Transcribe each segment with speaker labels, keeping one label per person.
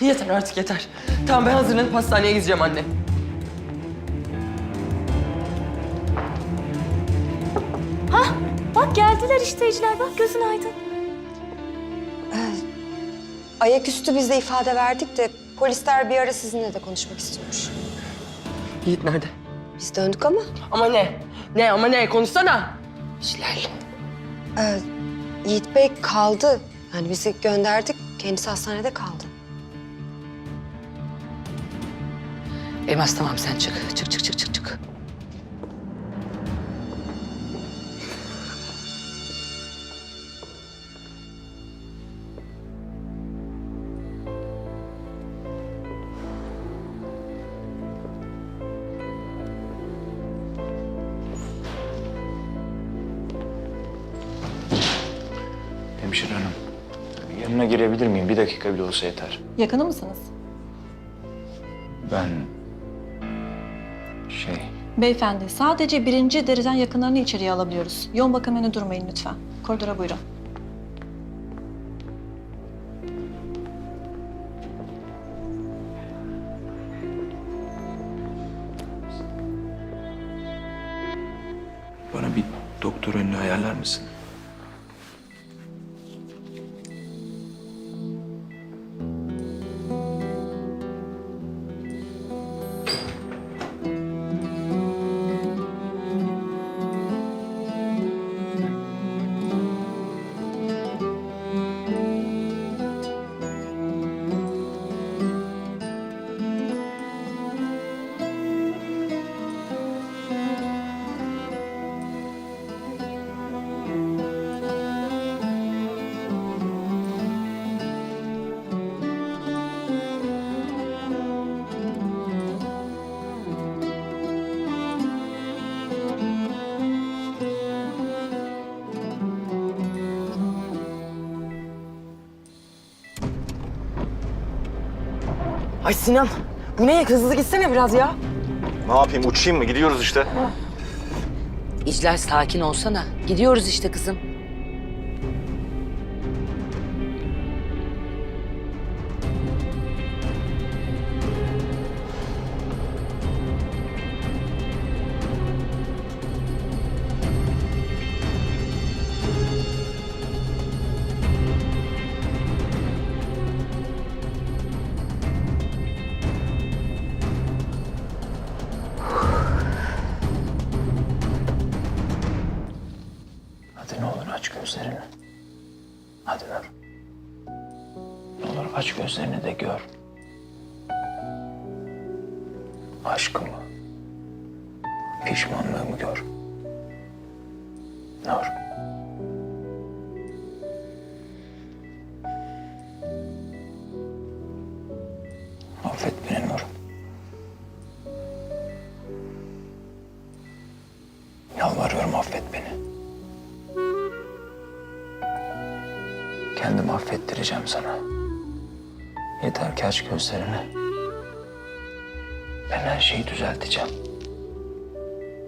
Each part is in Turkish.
Speaker 1: Yeter artık yeter. Tamam ben hazırlanıp hastaneye gideceğim anne.
Speaker 2: Bak geldiler işte Ejder. Bak gözün aydın.
Speaker 3: Ayaküstü biz de ifade verdik de polisler bir ara sizinle de konuşmak istiyormuş.
Speaker 1: Yiğit nerede?
Speaker 3: Biz döndük ama
Speaker 1: Ama ne? Ne ama ne? Konuşsana.
Speaker 3: Hilal. Ee, Yiğit Bey kaldı. Yani bizi gönderdik. Kendisi hastanede kaldı.
Speaker 4: Elmas tamam sen çık. Çık çık çık çık çık.
Speaker 5: Hemşire hanım, yanına girebilir miyim? Bir dakika bile olsa yeter.
Speaker 2: Yakını mısınız?
Speaker 5: Ben...
Speaker 2: Beyefendi sadece birinci dereceden yakınlarını içeriye alabiliyoruz. Yoğun bakım önü durmayın lütfen. Koridora buyurun.
Speaker 5: Bana bir doktor önünü ayarlar mısın?
Speaker 1: Ay Sinan. Bu ne? Hızlı gitsene biraz ya.
Speaker 6: Ne yapayım uçayım mı? Gidiyoruz işte.
Speaker 4: İclal sakin olsana. Gidiyoruz işte kızım.
Speaker 5: Hadi. Ne olur aç gözlerini de gör. Aşkımı, pişmanlığımı gör. Nur. Affet beni Nur. Kendimi affettireceğim sana. Yeter ki aç gözlerini. Ben her şeyi düzelteceğim.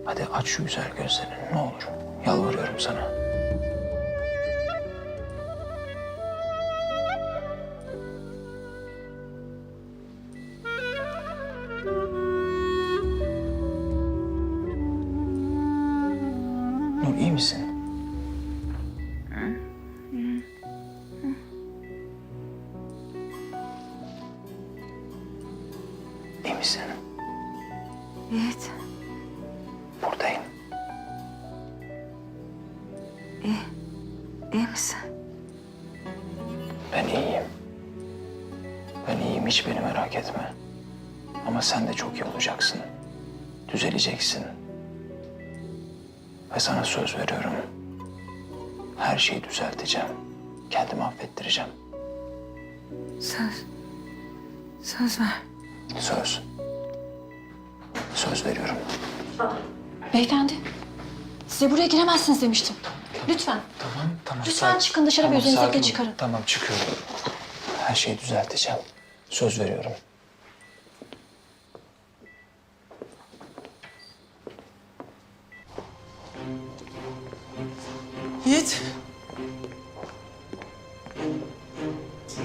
Speaker 5: Hadi aç şu güzel gözlerini ne olur. Yalvarıyorum sana. İyi misin?
Speaker 3: Evet.
Speaker 5: Buradayım.
Speaker 3: İyi misin?
Speaker 5: Ben iyiyim. Ben iyiyim hiç beni merak etme. Ama sen de çok iyi olacaksın. Düzeleceksin. Ve sana söz veriyorum. Her şeyi düzelteceğim. Kendimi affettireceğim.
Speaker 3: Söz. Söz ver.
Speaker 5: Söz. Söz veriyorum.
Speaker 2: Beyefendi. Size buraya giremezsiniz demiştim. Lütfen.
Speaker 5: Tamam, tamam.
Speaker 2: Lütfen çıkın dışarı ve üzerinizdekileri çıkarın.
Speaker 5: Tamam, çıkıyorum. Her şeyi düzelteceğim. Söz veriyorum.
Speaker 1: Yiğit.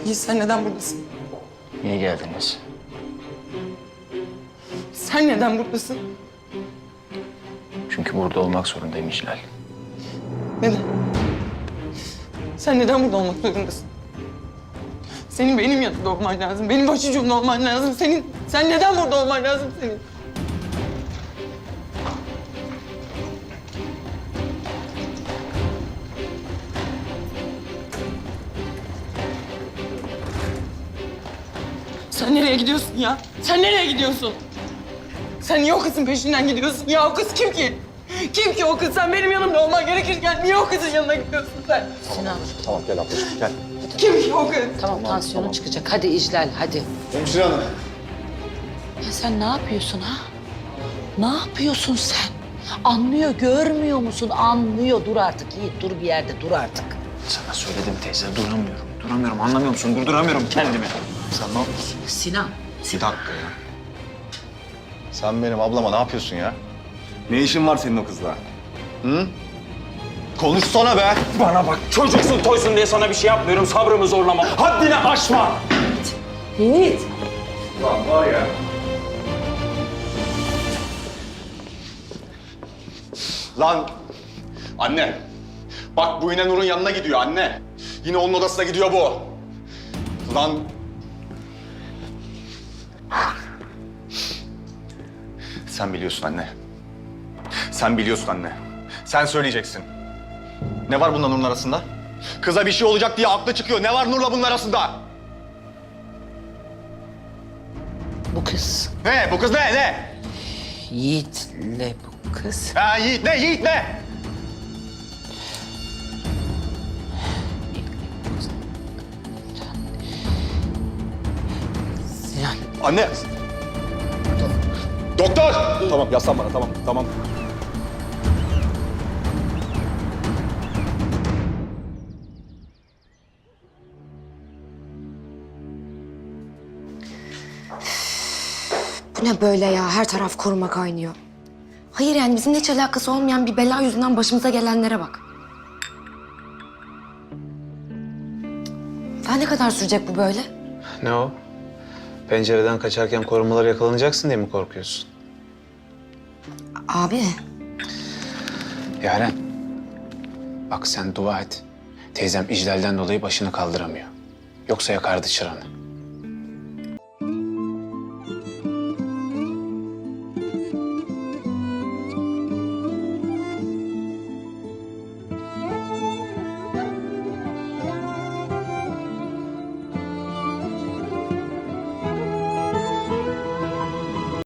Speaker 1: Yiğit sen neden buradasın?
Speaker 5: Niye geldiniz?
Speaker 1: Sen neden buradasın?
Speaker 5: Çünkü burada olmak zorundayım İclal.
Speaker 1: Neden? Sen neden burada olmak zorundasın? Senin benim yanımda olman lazım. Benim başucumda olman lazım. Senin, sen neden burada olman lazım senin? Sen nereye gidiyorsun ya? Sen nereye gidiyorsun? Sen niye o kızın peşinden gidiyorsun ya? O kız kim ki? Kim ki o kız? Sen benim yanımda olman gerekirken niye o kızın yanına gidiyorsun sen?
Speaker 4: Sinan
Speaker 6: Tamam gel ablacığım gel.
Speaker 1: Kim ki o kız?
Speaker 4: tamam tansiyonun çıkacak. Hadi İclal hadi.
Speaker 6: Hemşire hanım.
Speaker 4: Ya sen ne yapıyorsun ha? Ne yapıyorsun sen? Anlıyor, görmüyor musun? Anlıyor. Dur artık Yiğit, dur bir yerde, dur artık.
Speaker 5: Sana söyledim teyze duramıyorum. Duramıyorum anlamıyor musun? Durduramıyorum kendimi. Sen ne yapıyorsun?
Speaker 4: Sinan,
Speaker 6: Bir dakika ya. Sen benim ablama ne yapıyorsun ya? Ne işin var senin o kızla? Hı? Konuşsana be.
Speaker 7: Bana bak çocuksun toysun diye sana bir şey yapmıyorum sabrımı zorlama. Haddini aşma.
Speaker 1: Yiğit.
Speaker 6: Lan var ya. Lan anne. Bak bu yine Nur'un yanına gidiyor anne. Yine onun odasına gidiyor bu. Lan Sen biliyorsun anne. Sen biliyorsun anne. Sen söyleyeceksin. Ne var bununla Nur'un arasında? Kıza bir şey olacak diye aklı çıkıyor. Ne var Nur'la bunun arasında?
Speaker 4: bu kız
Speaker 6: Ne? Bu kız ne? Ne?
Speaker 4: Yiğit'le bu kız.
Speaker 6: Ha Yiğit ne? Yiğit ne?
Speaker 4: Sinan,
Speaker 6: Anne. Doktor. Tamam yaslan bana tamam tamam.
Speaker 3: Bu ne böyle ya? Her taraf koruma kaynıyor. Hayır yani bizimle hiç alakası olmayan bir bela yüzünden başımıza gelenlere bak. Daha ne kadar sürecek bu böyle?
Speaker 8: Ne o? Pencereden kaçarken korumalara yakalanacaksın diye mi korkuyorsun?
Speaker 3: Abi
Speaker 8: Yaren. Bak sen dua et. Teyzem İclal'den dolayı başını kaldıramıyor. Yoksa yakardı çıranı.